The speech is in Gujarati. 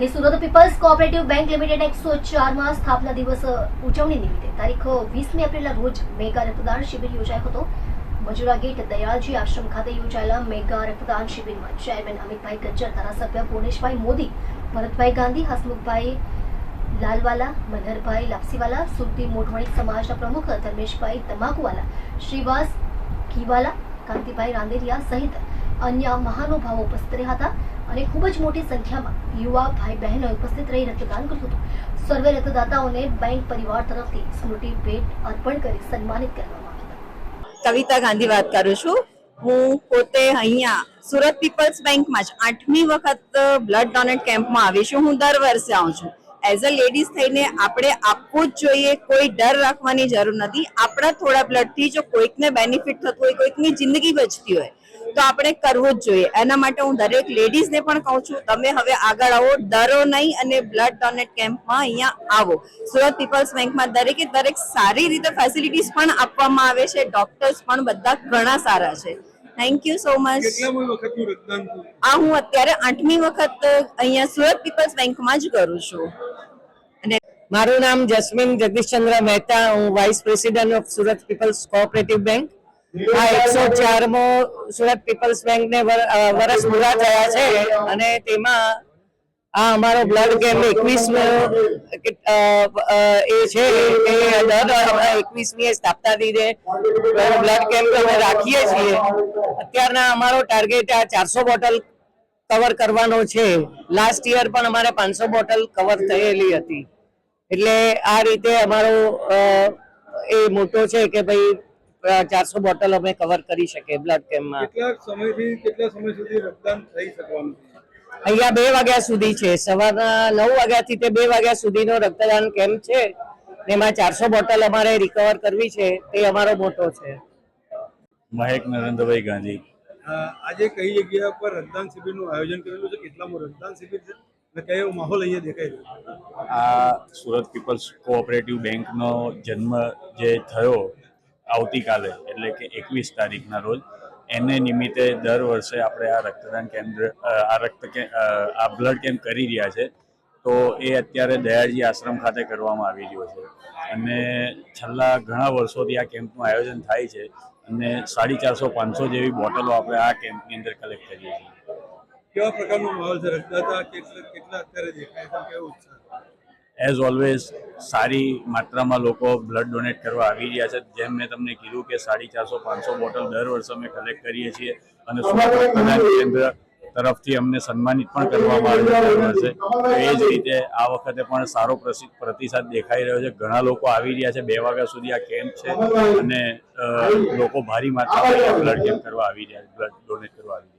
તે Surat people's cooperative bank limited એકસો ચારમાં સ્થાપના દિવસ ઉજવણી નિમિત્તે તારીખ વીસમી એપ્રિલના રોજ મેગા રક્તદાન શિબિર યોજાયો હતો. મજુરા ગેટ દયાળજી આશ્રમ ખાતે યોજાયેલા મેગા રક્તદાન શિબિરમાં ચેરમેન અમિતભાઈ ગજ્જર, ધારાસભ્ય પૂર્ણેશભાઈ મોદી, ભરતભાઈ ગાંધી, હસમુખભાઈ લાલવાલા, મનહરભાઈ લાપસીવાલા, સુરતી મોઢવાણી સમાજના પ્રમુખ ધર્મેશભાઈ તમાકુવાલા, શ્રીવાસ કીવાલા, કાંતિભાઈ રાંદેરિયા સહિત અન્ય મહાનુભાવો ઉપસ્થિત રહ્યા હતા. અને ખૂબ જ મોટી સંખ્યામાં યુવા ભાઈ બહેનો ઉપસ્થિત રહી રક્તદાન કર્યું હતું. સર્વે રક્તદાતાઓને બેંક પરિવાર તરફથી સ્મૃતિ ભેટ અર્પણ કરી સન્માનિત કરવામાં આવ્યા કવિતા ગાંધી વાત કરું છું. હું પોતે અહીંયા સુરત પીપલ્સ બેંકમાં જ આઠમી વખત બ્લડ ડોનેટ કેમ્પમાં આવી છું. હું દર વર્ષે આવું છું. એઝ અ લેડીઝ થઈને આપણે આપવું જ જોઈએ. કોઈ ડર રાખવાની જરૂર નથી. આપણા થોડા બ્લડથી જો કોઈકને બેનિફિટ થતું હોય, કોઈકની જિંદગી બચતી હોય તો આપણે કરવું જ જોઈએ. એના માટે હું દરેક લેડીઝને પણ કહું છું તમે હવે આગળ આવો ડરો નહીં અને બ્લડ ડોનેટ કેમ્પમાં અહીંયા આવો. સુરત પીપલ્સ બેંકમાં દરેકે દરેક સારી રીતે ફેસિલિટીઝ પણ આપવામાં આવે છે ડોક્ટર્સ પણ બધા ઘણા સારા છે. Thank you so much? આ હું અત્યારે આઠમી વખત અહીંયા સુરત પીપલ્સ બેંકમાં જ કરું છું. અને મારું નામ જસ્મીન જગદીશચંદ્ર મહેતા હું vice president of Surat people's cooperative bank આ એકસો ચારમો સુરત પીપલ્સ બેંક ને વર- અ, વરસ પૂરા થયા છે અને તેમાં આ અમારો બ્લડ કેમ્પ એકવીસમો એ છે એકવીસમી સ્થાપતા બ્લડ કેમ્પ અમે રાખીએ છીએ. અત્યારના અમારો ટાર્ગેટ આ ચારસો બોટલ કવર કરવાનો છે. લાસ્ટ યર પણ અમારે પાંચસો બોટલ કવર થયેલી હતી. એટલે આ રીતે અમારો એ મોટો છે કે ભાઈ ચારસો બોટલ અમે કવર કરી શકીએ બ્લડ કેમ્પમાં કેટલા સમયથી કેટલા સમય સુધી રક્તદાન થઈ શકવાનું? અહીંયા બે વાગ્યા સુધી છે. સવારના નવ વાગ્યાથી તે બે વાગ્યા સુધીનો રક્તદાન કેમ્પ છે. એમાં ચારસો બોટલ અમારે રિકવર કરવી છે. તે અમારો મોટો છે. મહેક નરેન્દ્રભાઈ ગાંધી. આજે કઈ જગ્યા પર રક્તદાન શિબિરનું આયોજન કરેલું છે? કેટલામું રક્તદાન શિબિર છે? અને કયો માહોલ અહીંયા રહ્યો આ સુરત પીપલ્સ કોઓપરેટિવ બેંકનો જન્મ જે થયો આવતીકાલે, એટલે કે એકવીસ તારીખના રોજ. એને નિમિત્તે દર વર્ષે આપણે આ રક્તદાન કેન્દ્ર આ રક્ત આ બ્લડ કેમ્પ કરી રહ્યા છે. તો એ અત્યારે દયાળજી આશ્રમ ખાતે કરવામાં આવી રહ્યો છે. અને છેલ્લા ઘણા વર્ષોથી આ કેમ્પનું આયોજન થાય છે અને સાડી ચારસો પાંચસો જેવી બોટલો આપણે આ કેમ્પની અંદર કલેક્ટ કરીએ છીએ. કેવા પ્રકારનો માહોલ છે? રક્તદાતા કેટલા અત્યારે દેખાય છે? કેવો ઉત્સાહ એઝ ઓલવેઝ સારી માત્રામાં લોકો બ્લડ ડોનેટ કરવા આવી રહ્યા છે. જેમ મેં તમને કીધું કે સાડી ચારસો પાંચસો બોટલ દર વર્ષે અમે કલેક્ટ કરીએ છીએ અને રક્તદાન કેન્દ્ર તરફથી અમને સન્માનિત પણ કરવામાં આવ્યું છે એ જ રીતે આ વખતે પણ સારો પ્રતિસાદ દેખાઈ રહ્યો છે. ઘણા લોકો આવી રહ્યા છે. બે વાગ્યા સુધી આ કેમ્પ છે અને લોકો ભારી માત્રામાં બ્લડ કેમ્પ કરવા આવી રહ્યા છે. બ્લડ ડોનેટ કરવા આવી રહ્યા